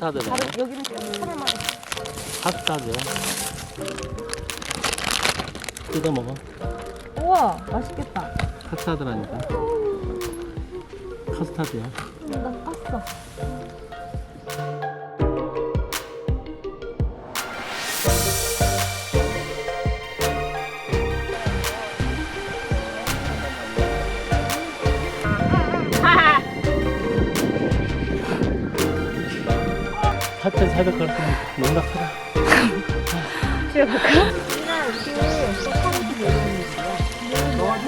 다른 여기는 카레만. 카스타드. 뜯어 먹어. 우와 맛있겠다. 카스타드라니까. 카스타드야. 나 깠어. 사천 사백 갈 거면 농락하라. 집에 갈까? 누나 이렇게 사람도 모르는 있어요. 넣어도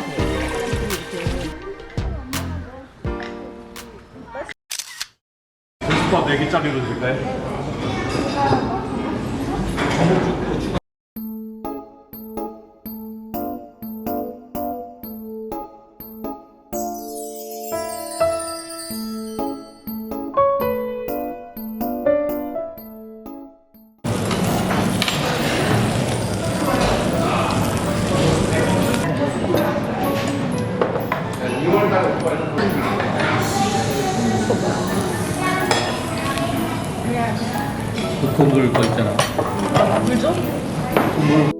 국밥 4개짜리로 드릴까요? 그 국물 거 있잖아. 물죠? 물.